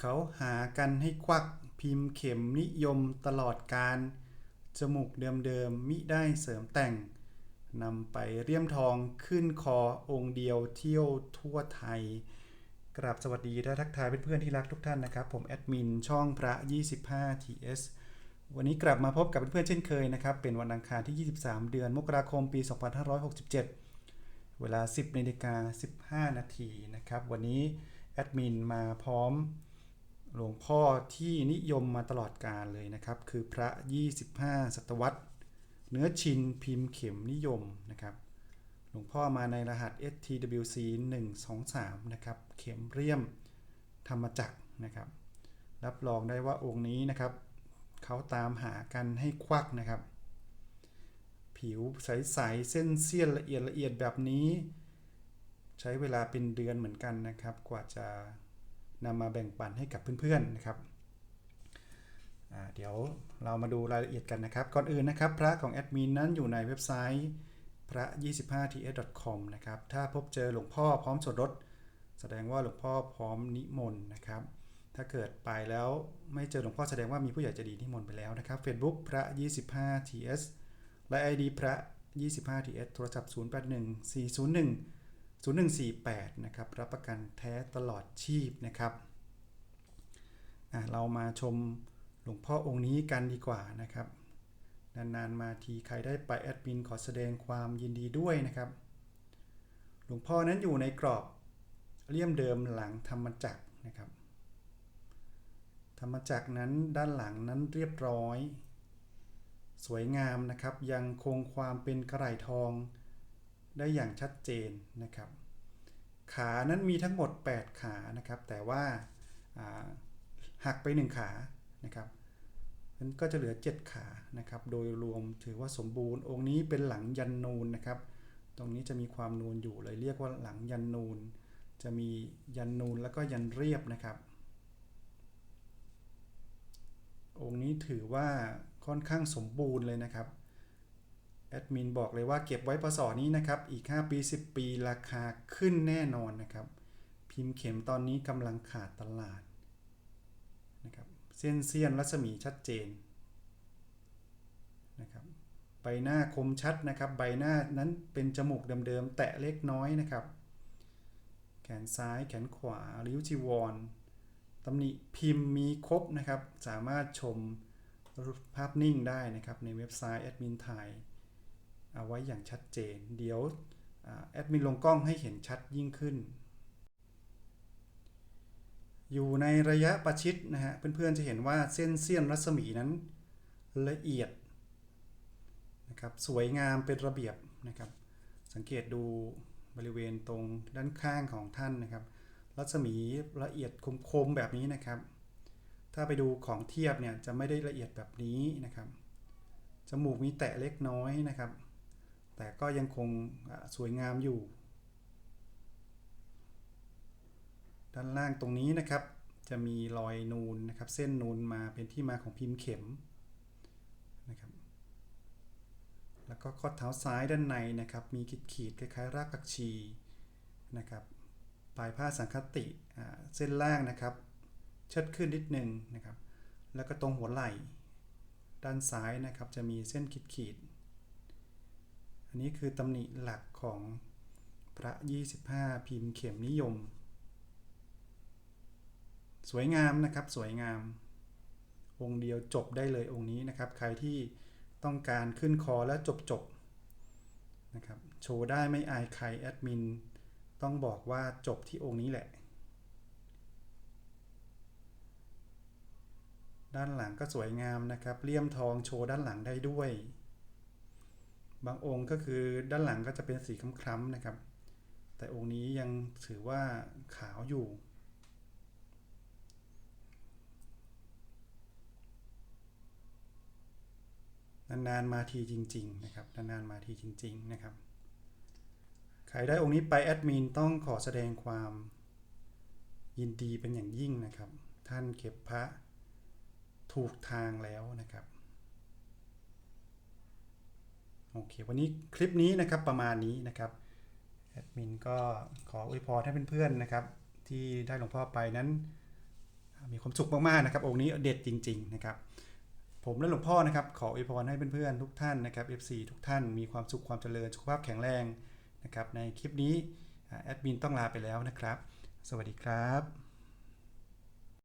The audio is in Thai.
เขาหากันให้ควักพิมพ์เข็มนิยมตลอดการ จมูกเดิมๆมิได้เสริมแต่งนำไปเรียมทองขึ้นคอองค์เดียวเที่ยวทั่วไทย กราบสวัสดีและทักทายเพื่อนๆที่รักทุกท่านนะครับ ผมแอดมินช่องพระ 25 TS วันนี้กลับมาพบกับเพื่อนๆเช่นเคยนะครับ เป็นวันอังคารที่ 23 เดือนมกราคมปี 2567 เวลา 10นาฬิกา15 นาทีนะครับ วันนี้แอดมินมาพร้อม หลวงพ่อที่นิยมมาตลอดกาลเลยนะครับ คือพระ 25 ศตวรรษ เนื้อชินพิมพ์เข็มนิยมนะครับ หลวงพ่อมาในรหัส STWC 123 นะครับ เข็มเรียมธรรมจักรนะครับ รับรองได้ว่าองค์นี้นะครับ เขาตามหากันให้ควักนะครับ ผิวใสๆเส้นเสี้ยนละเอียดละเอียดแบบนี้ ใช้เวลาเป็นเดือนเหมือนกันนะครับ กว่าจะ นำมาแบ่งปันให้กับเพื่อนๆนะครับเดี๋ยวเรามาดูรายละเอียดกันนะครับ ก่อนอื่นนะครับ พระของแอดมินนั้นอยู่ในเว็บไซต์พระ 25ts.com นะครับ ถ้าพบเจอหลวงพ่อพร้อมส่วนลดแสดงว่าหลวงพ่อพร้อมนิมนต์นะครับ ถ้าเกิดไปแล้วไม่เจอหลวงพ่อแสดงว่ามีผู้ใหญ่ใจะดีนิมนต์ไปแล้วนะครับ Facebook พระ 25ts และ ID พระ 25ts โทรศัพท์ 081 401 0148 นะครับ รับประกันแท้ตลอดชีพนะครับ เรามาชมหลวงพ่อองค์นี้กันดีกว่านะครับ นานๆมาทีใครได้ไปแอดมินขอแสดงความยินดีด้วยนะครับ หลวงพ่อนั้นอยู่ในกรอบเลี่ยมเดิมหลังธรรมจักรนะครับ ธรรมจักรนั้นด้านหลังนั้นเรียบร้อย สวยงามนะครับ ยังคงความเป็นกระไรทอง ได้อย่างชัดเจนนะครับ ขานั้นมีทั้งหมด 8 ขานะครับ แต่ว่าหักไป 1 ขานะครับนั้นก็จะเหลือ 7 ขานะครับ โดยรวมถือว่าสมบูรณ์ องค์นี้เป็นหลังยันนูนนะครับ ตรงนี้จะมีความนูนอยู่เลยเรียกว่าหลังยันนูน จะมียันนูนแล้วก็ยันเรียบนะครับ องค์นี้ถือว่าค่อนข้างสมบูรณ์เลยนะครับ แอดมินบอกเลยว่าเก็บไว้พศนี้นะครับ อีก 5 ปี 10 ปีราคาขึ้นแน่นอนนะครับ พิมพ์เข็มตอนนี้กำลังขาดตลาดนะครับเส้นเสี้ยนรัศมีชัดเจนนะครับใบหน้าคมชัดนะครับ ใบหน้านั้นเป็นจมูกเดิมๆแตะเล็กน้อยนะครับ แขนซ้ายแขนขวาริ้วจีวรตำหนิพิมพ์มีครบนะครับ สามารถชมภาพนิ่งได้นะครับในเว็บไซต์แอดมินถ่าย เอาไว้อย่างชัดเจน เดี๋ยวแอดมินลงกล้องให้เห็นชัดยิ่งขึ้น อยู่ในระยะประชิดนะฮะ เพื่อนๆจะเห็นว่าเส้นเสี้ยนรัศมีนั้นละเอียดนะครับสวยงามเป็นระเบียบนะครับ สังเกตดูบริเวณตรงด้านข้างของท่านนะครับ รัศมีละเอียดคมๆแบบนี้นะครับ ถ้าไปดูของเทียบเนี่ยจะไม่ได้ละเอียดแบบนี้นะครับจมูกมีแตะเล็กน้อยนะครับ แต่ก็ยังคงสวยงามอยู่ ด้านล่างตรงนี้นะครับ จะมีรอยนูนนะครับ เส้นนูนมาเป็นที่มาของพิมพ์เข็มนะครับแล้วก็ข้อเท้าซ้ายด้านในนะครับ มีขีดขีดคล้ายๆ รากผักชีนะครับปลายผ้าสังคติเส้นล่างนะครับ เชิดขึ้นนิดนึงนะครับ แล้วก็ตรงหัวไหล่ ด้านซ้ายนะครับจะมีเส้นขีดขีด อันนี้คือตำหนิหลักของพระ 25 พิมพ์เข็มนิยม สวยงามนะครับสวยงาม องค์เดียวจบได้เลยองค์นี้นะครับ ใครที่ต้องการขึ้นคอแล้วจบจบนะครับโชว์ได้ไม่อายใครแอดมินต้องบอกว่าจบที่องค์นี้แหละ ด้านหลังก็สวยงามนะครับเลี่ยมทองโชว์ด้านหลังได้ด้วย บางองค์ก็คือด้านหลังก็จะเป็นสีคล้ำๆนะครับ แต่องค์นี้ยังถือว่าขาวอยู่ นานๆมาทีจริง ๆ นะครับ นานๆมาทีจริง ๆ นะครับ ใครได้องค์นี้ไปแอดมินต้องขอแสดงความยินดีเป็นอย่างยิ่งนะครับ ท่านเก็บพระถูกทางแล้วนะครับ โอเค วันนี้คลิปนี้นะครับประมาณนี้นะครับแอดมินก็ขออวยพรให้เพื่อนๆนะครับ ที่ได้หลวงพ่อไปนั้น มีความสุขมากๆนะครับ องค์นี้เด็ดจริง ๆ นะครับ ผมและหลวงพ่อนะครับ ขออวยพรให้เพื่อนๆทุกท่านนะครับ FC ทุกท่านมีความสุขความเจริญสุขภาพแข็งแรงนะครับ ในคลิปนี้แอดมินต้องลาไปแล้วนะครับ สวัสดีครับ